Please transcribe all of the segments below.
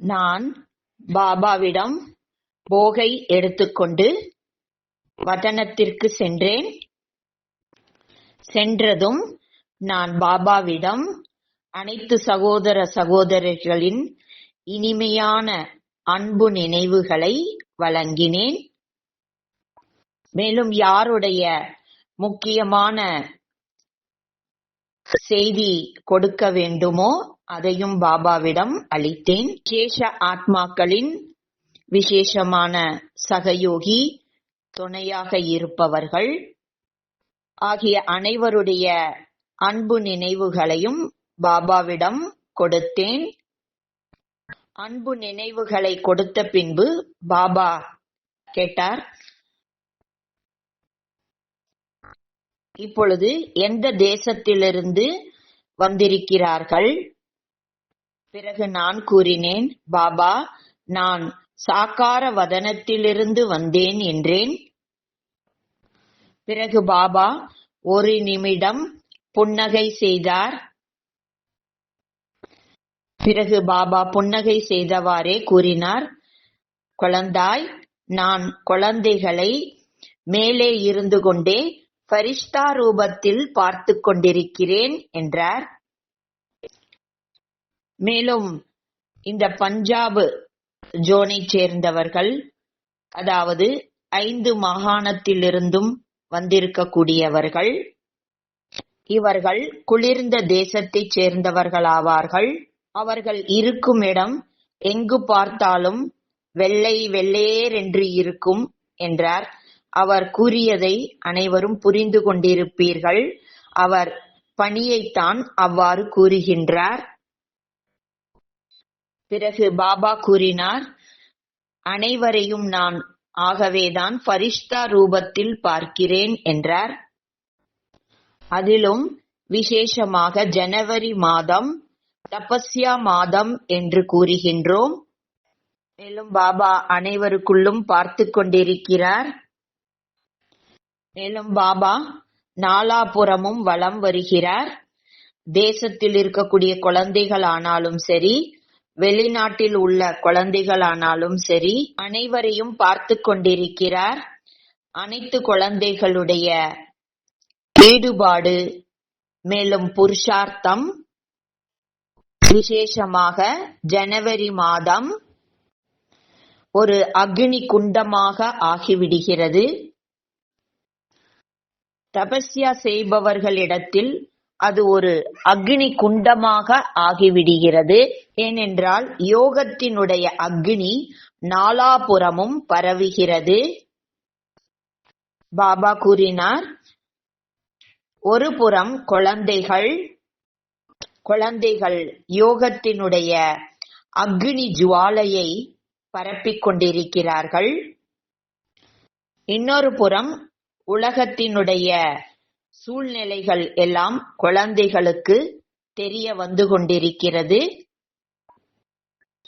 நான் பாபாவிடம் போகை எடுத்துக்கொண்டு வதனத்திற்கு சென்றேன். சென்றதும் நான் பாபாவிடம் அனைத்து சகோதர சகோதரிகளின் இனிமையான அன்பு நினைவுகளை வழங்கினேன். மேலும் யாருடைய முக்கியமான செய்தி கொடுக்க வேண்டுமோ அதையும் பாபாவிடம் அளித்தேன். விசேஷ ஆத்மாக்களின் விசேஷமான சகயோகி துணையாக இருப்பவர்கள் ஆகிய அனைவருடைய அன்பு நினைவுகளையும் பாபாவிடம் கொடுத்தேன். அன்பு நினைவுகளை கொடுத்த பின்பு பாபா கேட்டார் இப்பொழுது எந்த தேசத்திலிருந்து வந்திருக்கிறார்கள்? பிறகு நான் கூறினேன் பாபா நான் சாக்கார வதனத்திலிருந்து வந்தேன் என்றேன். பிறகு பாபா ஒரு நிமிடம் புன்னகை செய்தார். பிறகு பாபா புன்னகை செய்தவாறே கூறினார். குழந்தாய் நான் குழந்தைகளை மேலே இருந்து கொண்டே ஃபரிஷ்தா ரூபத்தில் பார்த்து கொண்டிருக்கிறேன் என்றார். மேலும் இந்த பஞ்சாப் ஜோனைச் சேர்ந்தவர்கள் அதாவது ஐந்து மாகாணத்திலிருந்தும் வந்திருக்கக்கூடியவர்கள் இவர்கள் குளிர்ந்த தேசத்தைச் சேர்ந்தவர்களாவார்கள். அவர்கள் இருக்கும் இடம் எங்கு பார்த்தாலும் வெள்ளை வெள்ளேர் என்று இருக்கும் என்றார். அவர் கூறியதை அனைவரும் புரிந்து கொண்டிருப்பீர்கள். அவர் பணியைத்தான் அவ்வாறு கூறுகின்றார். பிறகு பாபா கூறினார் அனைவரையும் நான் ஆகவேதான் பரிஷ்தா ரூபத்தில் பார்க்கிறேன் என்றார். அதிலும் விசேஷமாக ஜனவரி மாதம் தபஸ்யா மாதம் என்று கூறுகின்றோம். மேலும் பாபா அனைவருக்குள்ளும் பார்த்து கொண்டிருக்கிறார். மேலும் பாபா நாலாபுறமும் வலம் வருகிறார். தேசத்தில் இருக்கக்கூடிய குழந்தைகள் ஆனாலும் சரி வெளிநாட்டில் உள்ள குழந்தைகளானாலும் சரி அனைவரையும் பார்த்து கொண்டிருக்கிறார். அனைத்து குழந்தைகளுடைய ஈடுபாடு மேலும் புருஷார்த்தம். விசேஷமாக ஜனவரி மாதம் ஒரு அக்னி குண்டமாக ஆகிவிடுகிறது. தபஸ்யா செய்பவர்களிடத்தில் அது ஒரு அக்னி குண்டமாக ஆகிவிடுகிறது. ஏனென்றால் யோகத்தினுடைய அக்னி நாலாபுறமும் பரவுகிறது. பாபா கூறினார் ஒரு புறம் குழந்தைகள் குழந்தைகள் யோகத்தினுடைய அக்னி ஜுவாலையை பரப்பிக் கொண்டிருக்கிறார்கள். இன்னொரு புறம் உலகத்தினுடைய சூழ்நிலைகள் எல்லாம் குழந்தைகளுக்கு தெரிய வந்து கொண்டிருக்கிறது.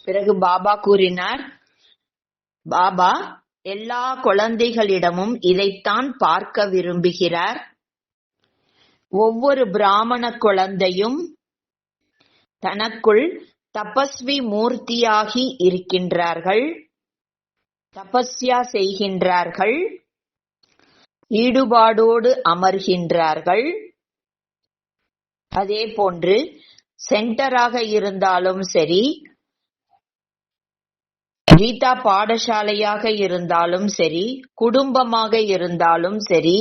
பிறகு பாபா கூறினார் பாபா எல்லா குழந்தைகளிடமும் இதைத்தான் பார்க்க விரும்புகிறார். ஒவ்வொரு பிராமண குழந்தையும் தனக்குள் தபஸ்வி மூர்த்தியாகி இருக்கின்றார்கள் தபஸ்யா செய்கின்றார்கள். ஈடுபாடோடு அமர்கின்றார்கள். அதே போன்று சென்டராக இருந்தாலும் சரி கீதா பாடசாலையாக இருந்தாலும் சரி குடும்பமாக இருந்தாலும் சரி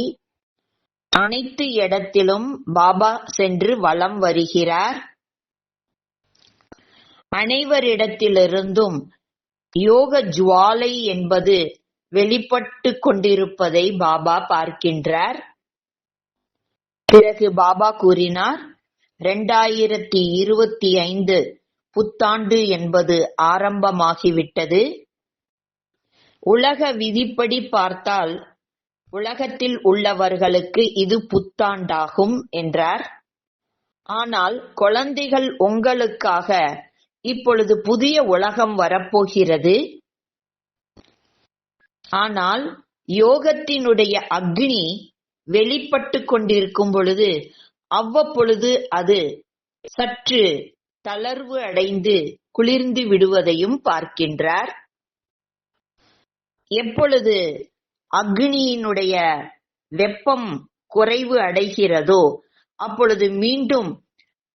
அனைத்து இடத்திலும் பாபா சென்று வலம் வருகிறார். அனைவரிடத்திலிருந்தும் யோக ஜுவாலை என்பது வெளிப்பட்டு கொண்டிருப்பதை பாபா பார்க்கின்றார். பிறகு பாபா கூறினார் இரண்டாயிரத்தி இருபத்தி ஐந்து புத்தாண்டு என்பது ஆரம்பமாகிவிட்டது. உலக விதிப்படி பார்த்தால் உலகத்தில் உள்ளவர்களுக்கு இது புத்தாண்டாகும் என்றார். ஆனால் குழந்தைகள் உங்களுக்காக இப்பொழுது புதிய உலகம் வரப்போகிறது. ஆனால் யோகத்தினுடைய அக்னி வெளிப்பட்டு கொண்டிருக்கும் பொழுது அவ்வப்பொழுது அது சற்று தளர்வு அடைந்து குளிர்ந்து விடுவதையும் பார்க்கின்றார். எப்பொழுது அக்னியினுடைய வெப்பம் குறைவு அடைகிறதோ அப்பொழுது மீண்டும்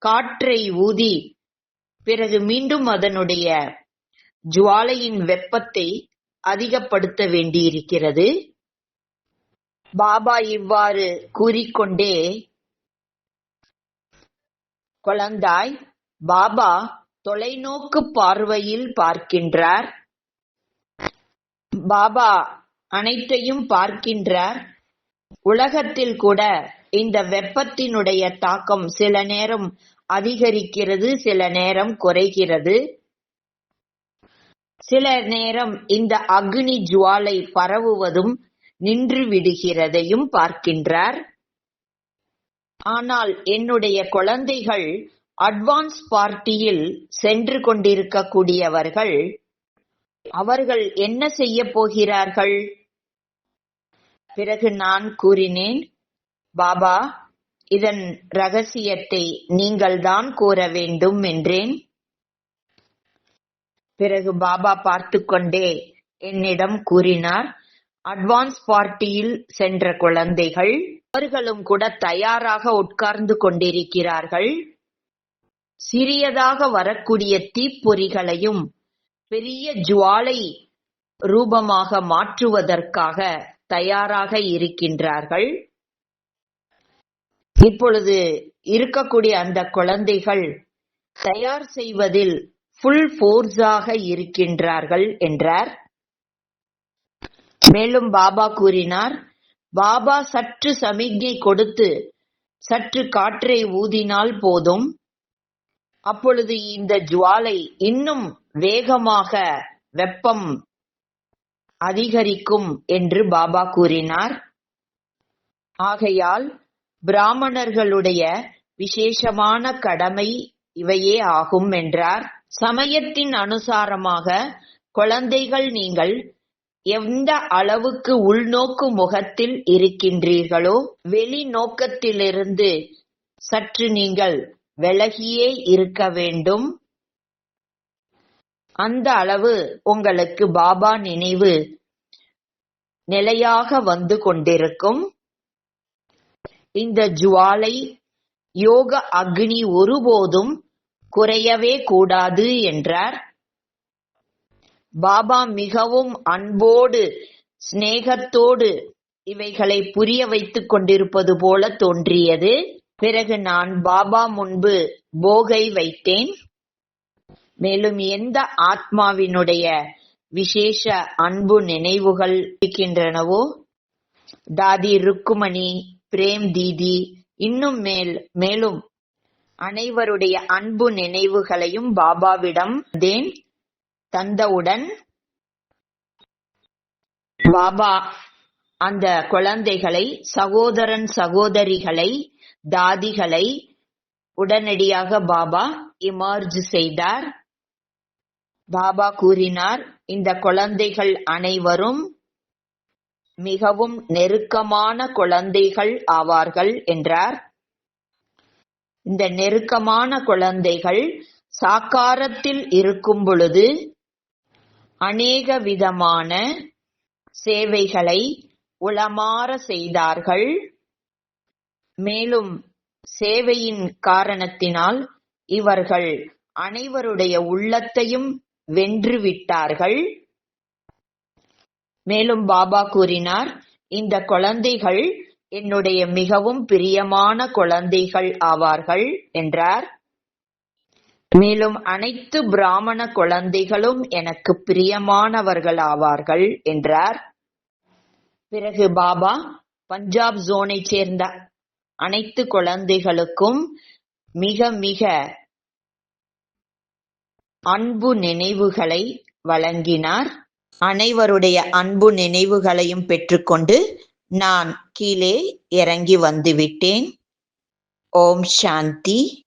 காற்றை ஊதி பிறகு மீண்டும் அதனுடைய ஜுவாலையின் வெப்பத்தை அதிகப்படுத்த வேண்டியிருக்கிறது. பாபா இவ்வாறு கூறிக்கொண்டே குழந்தாய் பாபா தொலைநோக்கு பார்வையில் பார்க்கின்றார். பாபா அனைத்தையும் பார்க்கின்றார். உலகத்தில் கூட இந்த வெப்பத்தினுடைய தாக்கம் சில நேரம் அதிகரிக்கிறது சில நேரம் குறைகிறது. சில நேரம் இந்த அக்னி ஜுவாலை பரவுவதும் நின்று விடுகிறதையும் பார்க்கின்றார். ஆனால் என்னுடைய குழந்தைகள் அட்வான்ஸ் பார்ட்டியில் சென்று கொண்டிருக்கக்கூடியவர்கள் அவர்கள் என்ன செய்ய போகிறார்கள்? பிறகு நான் கூறினேன் பாபா இதன் ரகசியத்தை நீங்கள்தான் கூற வேண்டும் என்றேன். பிறகு பாபா பார்த்து கொண்டே என்னிடம் கூறினார் அட்வான்ஸ் பார்ட்டியில் சென்ற குழந்தைகள் அவர்களும் கூட தயாராக உட்கார்ந்து கொண்டிருக்கிறார்கள். சிறியதாக வரக்கூடிய தீப்பொறிகளையும் பெரிய ஜுவாலை ரூபமாக மாற்றுவதற்காக தயாராக இருக்கின்றார்கள். இப்பொழுது இருக்கக்கூடிய அந்த குழந்தைகள் தயார் செய்வதில் ஃபுல் ஃபோர்ஸாக இருக்கின்றார்கள் என்றார். மேலும் பாபா கூறினார் பாபா சற்று சமிக்ஞை கொடுத்து சற்று காற்றை ஊதினால் போதும். அப்பொழுது இந்த ஜுவாலை இன்னும் வேகமாக வெப்பம் அதிகரிக்கும் என்று பாபா கூறினார். ஆகையால் பிராமணர்களுடைய விசேஷமான கடமை இவையே ஆகும் என்றார். சமயத்தின் அனுசாரமாக குழந்தைகள் நீங்கள் எந்த அளவுக்கு உள்நோக்கு முகத்தில் இருக்கின்றீர்களோ வெளிநோக்கத்திலிருந்து சற்று நீங்கள் விலகியே இருக்க வேண்டும். அந்த அளவு உங்களுக்கு பாபா நினைவு நிலையாக வந்து கொண்டிருக்கும். இந்த ஜுவாலை யோக அக்னி ஒருபோதும் குறையவே கூடாது என்றார். பாபா மிகவும் அன்போடு சிநேகத்தோடு இவைகளை புரிய வைத்துக் கொண்டிருப்பது போல தோன்றியது. பிறகு நான் பாபா முன்பு போகை வைத்தேன். மேலும் எந்த ஆத்மாவினுடைய விசேஷ அன்பு நினைவுகள் இருக்கின்றனவோ தாதி ருக்குமணி பிரேம் தீதி இன்னும் மேல் மேலும் அனைவருடைய அன்பு நினைவுகளையும் பாபாவிடம் தேன் தந்தவுடன் பாபா அந்த குழந்தைகளை சகோதரன் சகோதரிகளை தாதிகளை உடனடியாக பாபா இமர்ஜ் செய்தார். பாபா கூறினார் இந்த குழந்தைகள் அனைவரும் மிகவும் நெருக்கமான குழந்தைகள் ஆவார்கள் என்றார். இந்த நெருக்கமான குழந்தைகள் சாக்காரத்தில் இருக்கும் பொழுது அநேக விதமான சேவைகளை உளமாற செய்தார்கள். மேலும் சேவையின் காரணத்தினால் இவர்கள் அனைவருடைய உள்ளத்தையும் வென்று விட்டார்கள் மேலும் பாபா கூறினார் இந்த குழந்தைகள் என்னுடைய மிகவும் பிரியமான குழந்தைகள் ஆவார்கள் என்றார். மேலும் அனைத்து பிராமண குழந்தைகளும் எனக்கு பிரியமானவர்கள் ஆவார்கள் என்றார். பிறகு பாபா பஞ்சாப் ஜோனை சேர்ந்த அனைத்து குழந்தைகளுக்கும் மிக மிக அன்பு நினைவுகளை வழங்கினார். அனைவருடைய அன்பு நினைவுகளையும் பெற்றுக்கொண்டு நான் கீழே இறங்கி வந்துவிட்டேன். ஓம் சாந்தி.